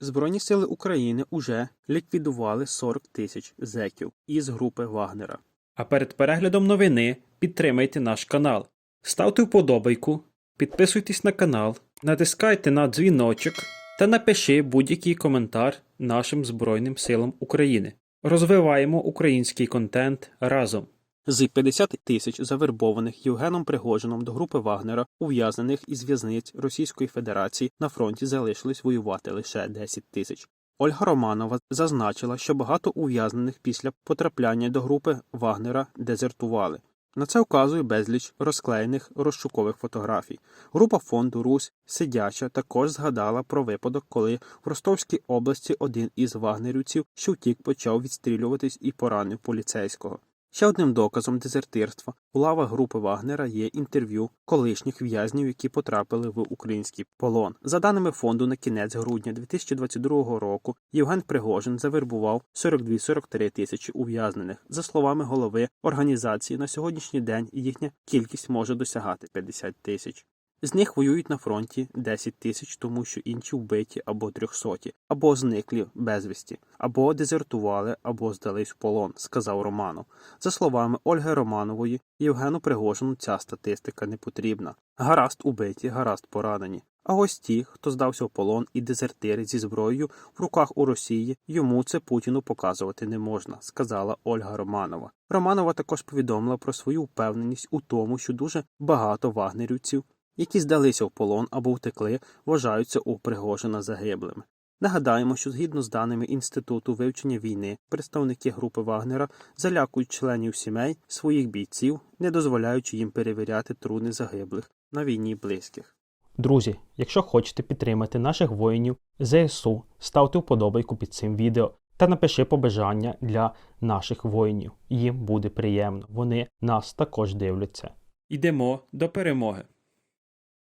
Збройні сили України уже ліквідували 40 тисяч зеків із групи Вагнера. А перед переглядом новини підтримайте наш канал. Ставте вподобайку, підписуйтесь на канал, натискайте на дзвіночок та напиши будь-який коментар нашим Збройним силам України. Розвиваємо український контент разом. З 50 тисяч завербованих Євгеном Пригожином до групи Вагнера, ув'язнених із в'язниць Російської Федерації, на фронті залишились воювати лише 10 тисяч. Ольга Романова зазначила, що багато ув'язнених після потрапляння до групи Вагнера дезертували. На це вказує безліч розклеєних розшукових фотографій. Група фонду Русь сидяча також згадала про випадок, коли в Ростовській області один із вагнерівців, що втік, почав відстрілюватись і поранив поліцейського. Ще одним доказом дезертирства у лавах групи Вагнера є інтерв'ю колишніх в'язнів, які потрапили в український полон. За даними фонду, на кінець грудня 2022 року Євген Пригожин завербував 42-43 тисячі ув'язнених. За словами голови організації, на сьогоднішній день їхня кількість може досягати 50 тисяч. З них воюють на фронті 10 тисяч, тому що інші вбиті або трьохсоті, або зниклі безвісті, або дезертували, або здались в полон, сказав Романов. За словами Ольги Романової, Євгену Пригожину ця статистика не потрібна. Гаразд убиті, гаразд поранені. А ось ті, хто здався в полон і дезертири зі зброєю в руках у Росії, йому це Путіну показувати не можна, сказала Ольга Романова. Романова також повідомила про свою впевненість у тому, що дуже багато вагнерівців які здалися в полон або втекли, вважаються у Пригожина загиблими. Нагадаємо, що згідно з даними Інституту вивчення війни, представники групи Вагнера залякують членів сімей своїх бійців, не дозволяючи їм перевіряти труни загиблих на війні близьких. Друзі, якщо хочете підтримати наших воїнів ЗСУ, ставте вподобайку під цим відео та напиши побажання для наших воїнів. Їм буде приємно. Вони нас також дивляться. Йдемо до перемоги.